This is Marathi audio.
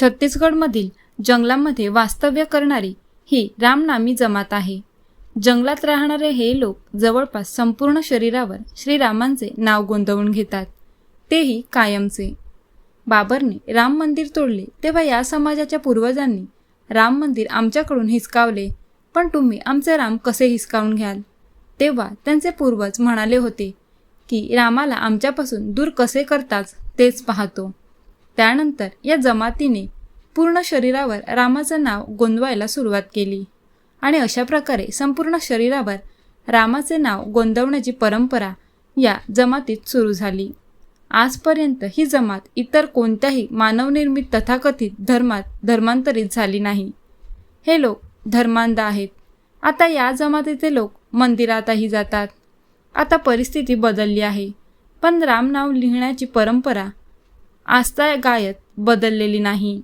छत्तीसगडमधील जंगलामध्ये वास्तव्य करणारी ही रामनामी जमात आहे. जंगलात राहणारे हे लोक जवळपास संपूर्ण शरीरावर श्रीरामांचे नाव गोंदवून घेतात. तेही कायमचे. बाबरने राम मंदिर तोडले तेव्हा या समाजाच्या पूर्वजांनी राम मंदिर आमच्याकडून हिसकावले पण तुम्ही आमचे राम कसे हिसकावून घ्याल? तेव्हा त्यांचे पूर्वज म्हणाले होते की रामाला आमच्यापासून दूर कसे करताच तेच पाहतो. त्यानंतर या जमातीने पूर्ण शरीरावर रामाचं नाव गोंदवायला सुरुवात केली. आणि अशा प्रकारे संपूर्ण शरीरावर रामाचे नाव गोंदवण्याची परंपरा या जमातीत सुरू झाली. आजपर्यंत ही जमात इतर कोणत्याही मानवनिर्मित तथाकथित धर्मात धर्मांतरित झाली नाही. हे लोक धर्मांध आहेत. आता या जमातीचे लोक मंदिरातही जातात. आता परिस्थिती बदलली आहे. पण राम नाव लिहिण्याची परंपरा आस्था गायत बदललेली नाही.